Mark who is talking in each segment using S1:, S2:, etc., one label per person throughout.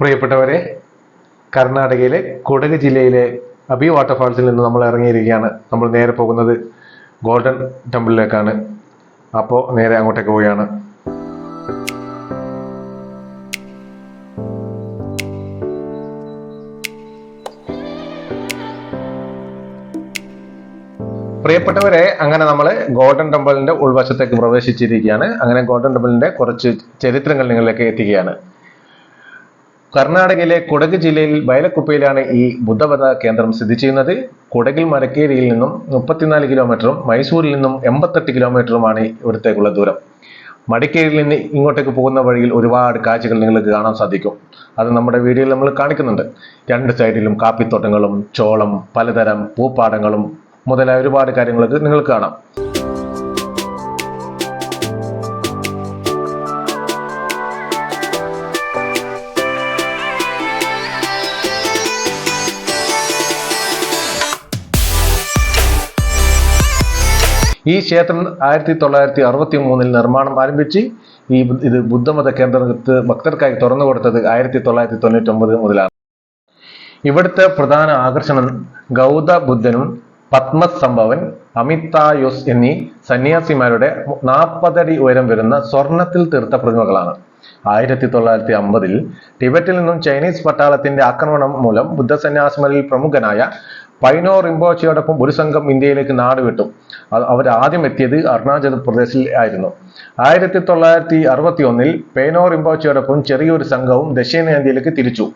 S1: പ്രിയപ്പെട്ടവരെ കർണാടകയിലെ കുടക് ജില്ലയിലെ അബി വാട്ടർഫാൾസിൽ നിന്ന് നമ്മൾ ഇറങ്ങിയിരിക്കുകയാണ്. നമ്മൾ നേരെ പോകുന്നത് ഗോൾഡൻ ടെമ്പിളിലേക്കാണ്. അപ്പോൾ നേരെ അങ്ങോട്ടേക്ക് പോവുകയാണ്. പ്രിയപ്പെട്ടവരെ അങ്ങനെ നമ്മൾ ഗോൾഡൻ ടെമ്പിളിന്റെ ഉൾവശത്തേക്ക് പ്രവേശിച്ചിരിക്കുകയാണ്. അങ്ങനെ ഗോൾഡൻ ടെമ്പിളിന്റെ കുറച്ച് ചരിത്രങ്ങൾ നിങ്ങളിലേക്ക് എത്തിക്കുകയാണ്. കർണാടകയിലെ കുടക് ജില്ലയിൽ ബൈലക്കുപ്പയിലാണ് ഈ ബുദ്ധമത കേന്ദ്രം സ്ഥിതി ചെയ്യുന്നത്. കുടകിൽ മരക്കേരിയിൽ നിന്നും മുപ്പത്തിനാല് കിലോമീറ്ററും മൈസൂരിൽ നിന്നും എൺപത്തെട്ട് കിലോമീറ്ററുമാണ് ഇവിടത്തേക്കുള്ള ദൂരം. മടിക്കേരിയിൽ നിന്ന് ഇങ്ങോട്ടേക്ക് പോകുന്ന വഴിയിൽ ഒരുപാട് കാഴ്ചകൾ നിങ്ങൾക്ക് കാണാൻ സാധിക്കും. അത് നമ്മുടെ വീഡിയോയിൽ നമ്മൾ കാണിക്കുന്നുണ്ട്. രണ്ട് സൈഡിലും കാപ്പിത്തോട്ടങ്ങളും ചോളം പലതരം പൂപ്പാടങ്ങളും മുതലായ ഒരുപാട് കാര്യങ്ങളൊക്കെ നിങ്ങൾക്ക് കാണാം. ഈ ക്ഷേത്രം ആയിരത്തി തൊള്ളായിരത്തി അറുപത്തി മൂന്നിൽ നിർമ്മാണം ആരംഭിച്ച് ഈ ഇത് ബുദ്ധമത കേന്ദ്രത്ത് ഭക്തർക്കായി തുറന്നു കൊടുത്തത് ആയിരത്തി തൊള്ളായിരത്തി തൊണ്ണൂറ്റി ഒമ്പത് മുതലാണ്. ഇവിടുത്തെ പ്രധാന ആകർഷണം ഗൗത ബുദ്ധനും പത്മസംഭവൻ അമിതായുസ് എന്നീ സന്യാസിമാരുടെ നാൽപ്പതടി ഉയരം വരുന്ന സ്വർണത്തിൽ തീർത്ത പ്രതിമകളാണ്. ആയിരത്തി തൊള്ളായിരത്തി അമ്പതിൽ ടിബറ്റിൽ നിന്നും ചൈനീസ് പട്ടാളത്തിന്റെ ആക്രമണം മൂലം ബുദ്ധസന്യാസിമാരിൽ പ്രമുഖനായ പൈനോ റിംബോച്ചയോടൊപ്പം ഒരു സംഘം ഇന്ത്യയിലേക്ക് നാടുവിട്ടു അവർ ആദ്യം എത്തിയത് അരുണാചൽ പ്രദേശിൽ ആയിരുന്നു. ആയിരത്തി തൊള്ളായിരത്തി അറുപത്തി ഒന്നിൽ പൈനോ റിംബോച്ചയോടൊപ്പം ചെറിയൊരു സംഘവും ദക്ഷിണേന്ത്യയിലേക്ക് തിരിച്ചു.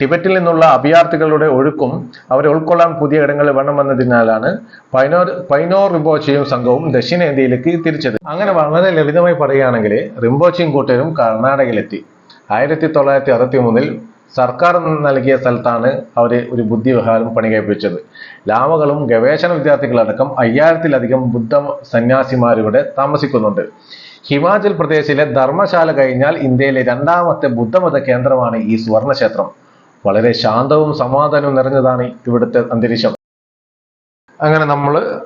S1: ടിബറ്റിൽ നിന്നുള്ള അഭയാർത്ഥികളുടെ ഒഴുക്കും അവരെ ഉൾക്കൊള്ളാൻ പുതിയ ഇടങ്ങൾ വേണമെന്നതിനാലാണ് പൈനോർ പൈനോർ റിംബോച്ചയും സംഘവും ദക്ഷിണേന്ത്യയിലേക്ക് തിരിച്ചത്. അങ്ങനെ വളരെ ലളിതമായി പറയുകയാണെങ്കിൽ റിംബോച്ചയും കൂട്ടരും കർണാടകയിലെത്തി. ആയിരത്തി തൊള്ളായിരത്തി അറുപത്തി മൂന്നിൽ സർക്കാർ നൽകിയ സ്ഥലത്താണ് അവർ ഒരു ബുദ്ധിവിഹാരം പണികഴിപ്പിച്ചത്. ലാമകളും ഗവേഷണ വിദ്യാർത്ഥികളടക്കം അയ്യായിരത്തിലധികം ബുദ്ധ സന്യാസിമാരിവിടെ താമസിക്കുന്നുണ്ട്. ഹിമാചൽ പ്രദേശിലെ ധർമ്മശാല കഴിഞ്ഞാൽ ഇന്ത്യയിലെ രണ്ടാമത്തെ ബുദ്ധമത കേന്ദ്രമാണ് ഈ സുവർണക്ഷേത്രം. വളരെ ശാന്തവും സമാധാനവും നിറഞ്ഞതാണ് ഇവിടുത്തെ അന്തരീക്ഷം. അങ്ങനെ നമ്മൾ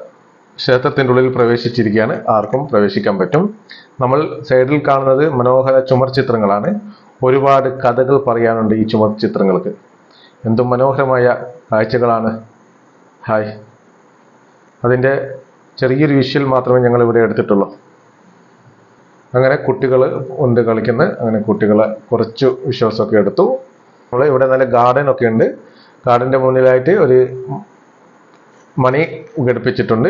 S1: ക്ഷേത്രത്തിന്റെ ഉള്ളിൽ പ്രവേശിച്ചിരിക്കുകയാണ്. ആർക്കും പ്രവേശിക്കാൻ പറ്റും. നമ്മൾ സൈഡിൽ കാണുന്നത് മനോഹര ചുമർ ചിത്രങ്ങളാണ്. ഒരുപാട് കഥകൾ പറയാനുണ്ട് ഈ ചുമർ ചിത്രങ്ങൾക്ക്. എന്തും മനോഹരമായ കാഴ്ചകളാണ്. ഹായ്. അതിന്റെ ചെറിയൊരു വിഷ്വൽ മാത്രമേ ഞങ്ങൾ ഇവിടെ എടുത്തിട്ടുള്ളൂ. അങ്ങനെ കുട്ടികൾ ഉണ്ട് കളിക്കുന്നത്. അങ്ങനെ കുട്ടികളെ കുറച്ച് വിഷ്വൽസൊക്കെ എടുത്തു. നമ്മൾ ഇവിടെ നല്ല ഗാർഡൻ ഒക്കെ ഉണ്ട്. ഗാർഡന്റെ മുന്നിലായിട്ട് ഒരു മണി ഘടിപ്പിച്ചിട്ടുണ്ട്.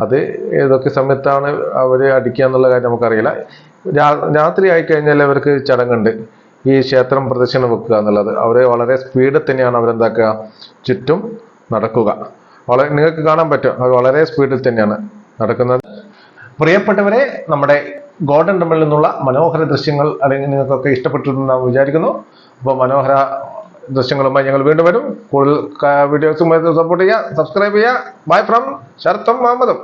S1: അത് ഏതൊക്കെ സമയത്താണ് അവർ അടിക്കുക എന്നുള്ള കാര്യം നമുക്കറിയില്ല. രാത്രി ആയി കഴിഞ്ഞാൽ അവർക്ക് ചടങ്ങുണ്ട്. ഈ ക്ഷേത്രം പ്രദക്ഷിണം വെക്കുക എന്നുള്ളത്. അവർ വളരെ സ്പീഡിൽ തന്നെയാണ് അവരെന്താക്കുക? ചുറ്റും നടക്കുക. വളരെ നിങ്ങൾക്ക് കാണാൻ പറ്റും. അവർ വളരെ സ്പീഡിൽ തന്നെയാണ് നടക്കുന്നത്. പ്രിയപ്പെട്ടവരെ നമ്മുടെ ഗോൾഡൻ ടെമ്പിളിൽ നിന്നുള്ള മനോഹര ദൃശ്യങ്ങൾ അല്ലെങ്കിൽ നിങ്ങൾക്കൊക്കെ ഇഷ്ടപ്പെട്ടിട്ടുണ്ടെന്ന് വിചാരിക്കുന്നു. അപ്പോൾ മനോഹര ദൃശ്യങ്ങളുമായി ഞങ്ങൾ വീണ്ടും വരും. കൂടുതൽ വീഡിയോസുമായി സപ്പോർട്ട് ചെയ്യുക സബ്സ്ക്രൈബ് ചെയ്യുക ബൈ ഫ്രം ശരത്തും മുഹമ്മദും.